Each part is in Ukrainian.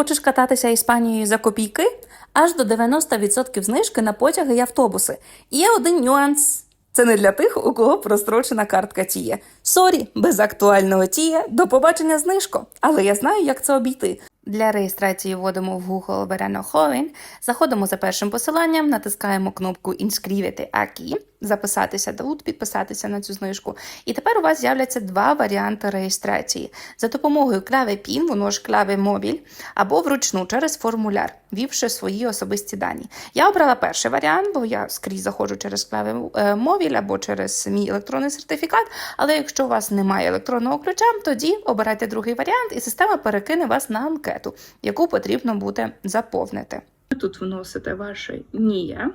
Хочеш кататися Іспанією за копійки? Аж до 90% знижки на потяги і автобуси. Є один нюанс. Це не для тих, у кого прострочена картка Тіє. Сорі, без актуального Тіє, до побачення знижко. Але я знаю, як це обійти. Для реєстрації вводимо в Google Verano Joven, заходимо за першим посиланням, натискаємо кнопку «Inscrivete aquí», записатися тут, підписатися на цю знижку. І тепер у вас з'являться два варіанти реєстрації. За допомогою клави PIN, воно ж клави мобіль, або вручну через формуляр, ввівши свої особисті дані. Я обрала перший варіант, бо я скрізь заходжу через клави е, мобіль або через мій електронний сертифікат. Але якщо у вас немає електронного ключа, тоді обирайте другий варіант, і система перекине вас на анкету, яку потрібно буде заповнити. Тут вносите ваше НІЄ,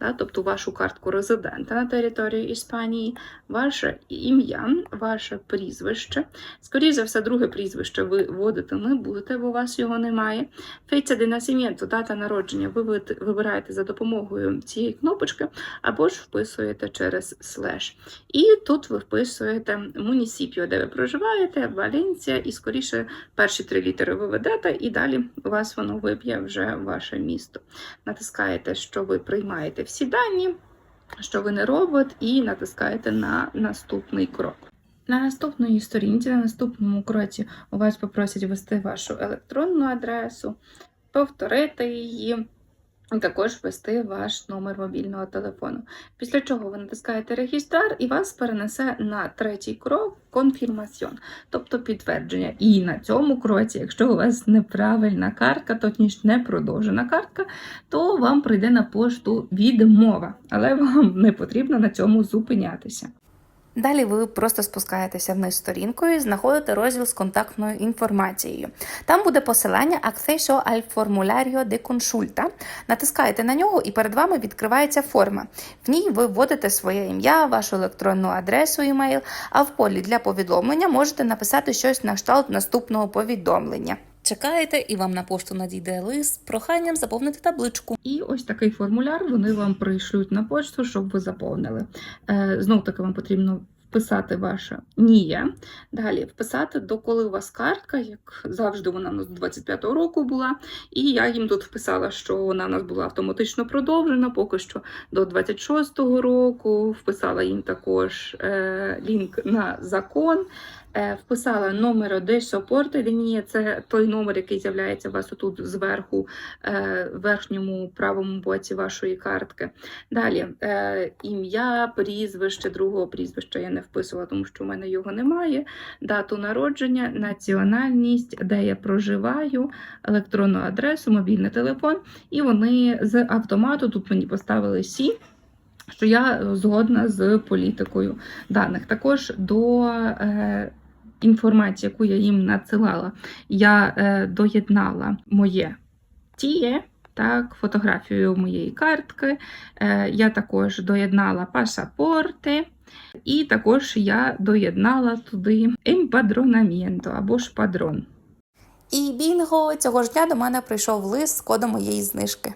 да, тобто вашу картку резидента на території Іспанії, ваше ім'я, ваше прізвище. Скоріше за все, друге прізвище ви вводити не будете, бо у вас його немає. Фейця de насім'єнту, дата народження, ви- вибираєте за допомогою цієї кнопочки, або ж вписуєте через слеш. І тут ви вписуєте мунісіпіо, де ви проживаєте, Валенція, і скоріше перші три літери ви ведете, і далі у вас воно виб'є вже ваше місто. Натискаєте, що ви приймаєте всі дані, що ви не робот, і натискаєте на наступний крок. На наступній сторінці, на наступному кроці, у вас попросять ввести вашу електронну адресу, повторити її. Також ввести ваш номер мобільного телефону. Після чого ви натискаєте регістр і вас перенесе на третій крок конфірмаціон, тобто підтвердження. І на цьому кроці, якщо у вас неправильна картка, точніше не продовжена картка, то вам прийде на пошту відмова, але вам не потрібно на цьому зупинятися. Далі ви просто спускаєтеся вниз сторінкою і знаходите розділ з контактною інформацією. Там буде посилання Acceso al formulario de consulta. Натискаєте на нього, і перед вами відкривається форма. В ній ви вводите своє ім'я, вашу електронну адресу, імейл, а в полі для повідомлення можете написати щось на кшталт наступного повідомлення. Чекаєте, і вам на пошту надійде лист з проханням заповнити табличку. І ось такий формуляр вони вам прийшлють на почту, щоб ви заповнили. Е, Знов таки вам потрібно вписати ваше НІЄ. Далі вписати, доколи у вас картка, як завжди, вона у нас з 25-го року була. І я їм тут вписала, що вона у нас була автоматично продовжена, поки що до 26-го року. Вписала їм також е, лінк на закон. Е, Вписала номер сопорти лінії, це той номер, який з'являється у вас отут зверху, е, в верхньому правому боці вашої картки. Далі е, ім'я, прізвище, другого прізвища я не вписувала, тому що в мене його немає. Дату народження, національність, де я проживаю, електронну адресу, мобільний телефон. І вони з автомату тут мені поставили сі. Що я згодна з політикою даних. Також до інформації, яку я їм надсилала, я е, доєднала моє тіє, так, фотографію моєї картки. Е, я також доєднала пасапорти, і також я доєднала туди емпадронамєнто або ж падрон. І бінго, цього ж дня до мене прийшов лист з кодом моєї знижки.